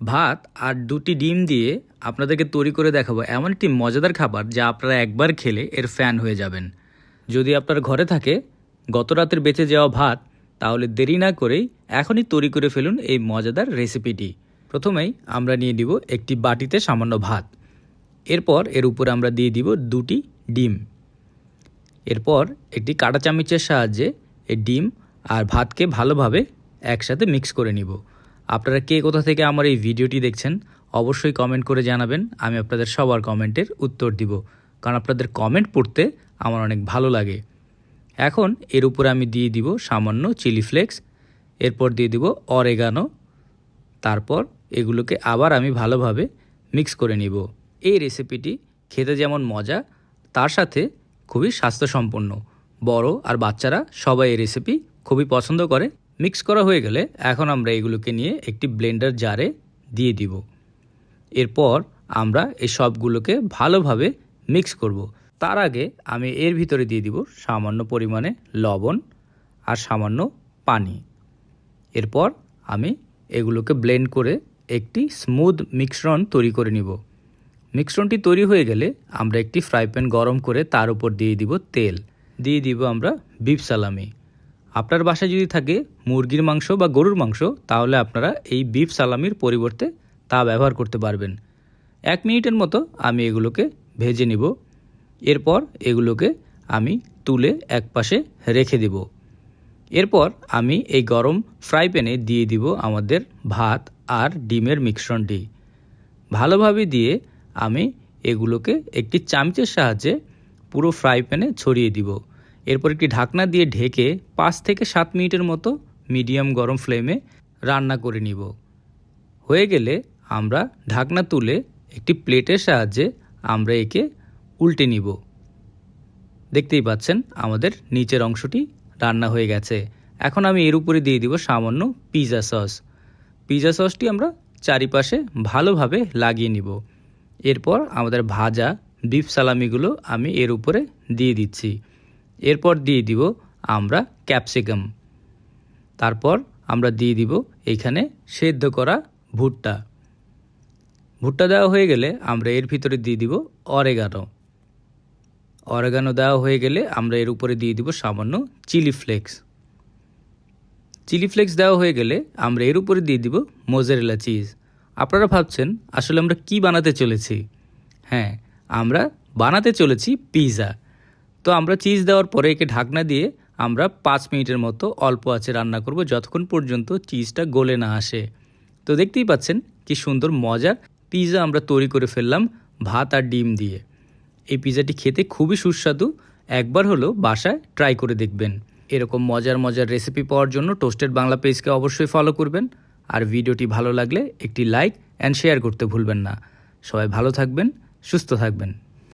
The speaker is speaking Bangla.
ভাত আর দুটি ডিম দিয়ে আপনাদেরকে তৈরি করে দেখাবো। এমন একটি মজাদার খাবার যা আপনারা একবার খেলে এর ফ্যান হয়ে যাবেন। যদি আপনার ঘরে থাকে গত রাতের বেঁচে যাওয়া ভাত, তাহলে দেরি না করেই এখনই তৈরি করে ফেলুন এই মজাদার রেসিপিটি প্রথমেই আমরা নিয়ে দিব একটি বাটিতে সামান্য ভাত। এরপর এর উপরে আমরা দিয়ে দিব দুটি ডিম। এরপর একটি কাটা চামচের সাহায্যে এই ডিম আর ভাতকে ভালোভাবে একসাথে মিক্স করে নিব। আপনারা কে কোথা থেকে আমার এই ভিডিওটি দেখছেন, অবশ্যই কমেন্ট করে জানাবেন, আমি আপনাদের সবার কমেন্টের উত্তর দিব। কারণ আপনাদের কমেন্ট পড়তে আমার অনেক ভালো লাগে। এখন এর উপরে আমি দিয়ে দিব সামান্য চিলি ফ্লেক্স এরপর দিয়ে দিব অরেগানো তারপর এগুলোকে আবার আমি ভালোভাবে মিক্স করে নিব। এই রেসিপিটি খেতে যেমন মজা, তার সাথে খুবই স্বাস্থ্যসম্পন্ন। বড় আর বাচ্চারা সবাই এই রেসিপি খুবই পছন্দ করে। মিক্স করা হয়ে গেলে এখন আমরা এগুলোকে নিয়ে একটি ব্লেন্ডার জারে দিয়ে দিব। এরপর আমরা এই সবগুলোকে ভালোভাবে মিক্স করব। তার আগে আমি এর ভিতরে দিয়ে দিব সামান্য পরিমাণে লবণ আর সামান্য পানি। এরপর আমি এগুলোকে ব্লেন্ড করে একটি স্মুথ মিশ্রণ তৈরি করে নিব। মিশ্রণটি তৈরি হয়ে গেলে আমরা একটি ফ্রাই প্যান গরম করে তার উপর দিয়ে দিব তেল। দিয়ে দিব আমরা বিফ সালামি আপনার বাসায় যদি থাকে মুরগির মাংস বা গরুর মাংস, তাহলে আপনারা এই বিফ সালামির পরিবর্তে তা ব্যবহার করতে পারবেন। এক মিনিটের মতো আমি এগুলোকে ভেজে নিব। এরপর এগুলোকে আমি তুলে এক পাশে রেখে দেব। এরপর আমি এই গরম ফ্রাই প্যানে দিয়ে দিব আমাদের ভাত আর ডিমের মিশ্রণটি। ভালোভাবে দিয়ে আমি এগুলোকে একটি চামচের সাহায্যে পুরো ফ্রাই প্যানে ছড়িয়ে দিব। এরপর একটি ঢাকনা দিয়ে ঢেকে পাঁচ থেকে সাত মিনিটের মতো মিডিয়াম গরম ফ্লেমে রান্না করে নিব। হয়ে গেলে আমরা ঢাকনা তুলে একটি প্লেটের সাহায্যে আমরা একে উল্টে নিব। দেখতেই পাচ্ছেন আমাদের নিচের অংশটি রান্না হয়ে গেছে। এখন আমি এর উপরে দিয়ে দিব সামান্য পিৎজা সস। পিৎজা সসটি আমরা চারিপাশে ভালোভাবে লাগিয়ে নিব। এরপর আমাদের ভাজা বিফ সালামিগুলো আমি এর উপরে দিয়ে দিচ্ছি। এরপর দিয়ে দিব আমরা ক্যাপসিকাম তারপর আমরা দিয়ে দিব এইখানে সেদ্ধ করা ভুট্টা। ভুট্টা দেওয়া হয়ে গেলে আমরা এর ভিতরে দিয়ে দিব অরেগানো অরেগানো দেওয়া হয়ে গেলে আমরা এর উপরে দিয়ে দিব সামান্য চিলি ফ্লেক্স চিলি ফ্লেক্স দেওয়া হয়ে গেলে আমরা এর উপরে দিয়ে দিব মোজারেলা চিজ আপনারা ভাবছেন, আসলে আমরা কি বানাতে চলেছি? হ্যাঁ আমরা বানাতে চলেছি পিৎজা তো আমরা চিজ দেওয়ার পরে একে ঢাকনা দিয়ে আমরা পাঁচ মিনিটের মতো অল্প আছে রান্না করব যতক্ষণ পর্যন্ত চিজটা গলে না আসে। তো দেখতেই পাচ্ছেন কি সুন্দর মজার পিৎজা আমরা তৈরি করে ফেললাম ভাত আর ডিম দিয়ে। এই পিৎজাটি খেতে খুবই সুস্বাদু। একবার হলো বাসায় ট্রাই করে দেখবেন। এরকম মজার মজার রেসিপি পাওয়ার জন্য টোস্টেড বাংলা পেজকে অবশ্যই ফলো করবেন। আর ভিডিওটি ভালো লাগলে একটি লাইক অ্যান্ড শেয়ার করতে ভুলবেন না। সবাই ভালো থাকবেন, সুস্থ থাকবেন।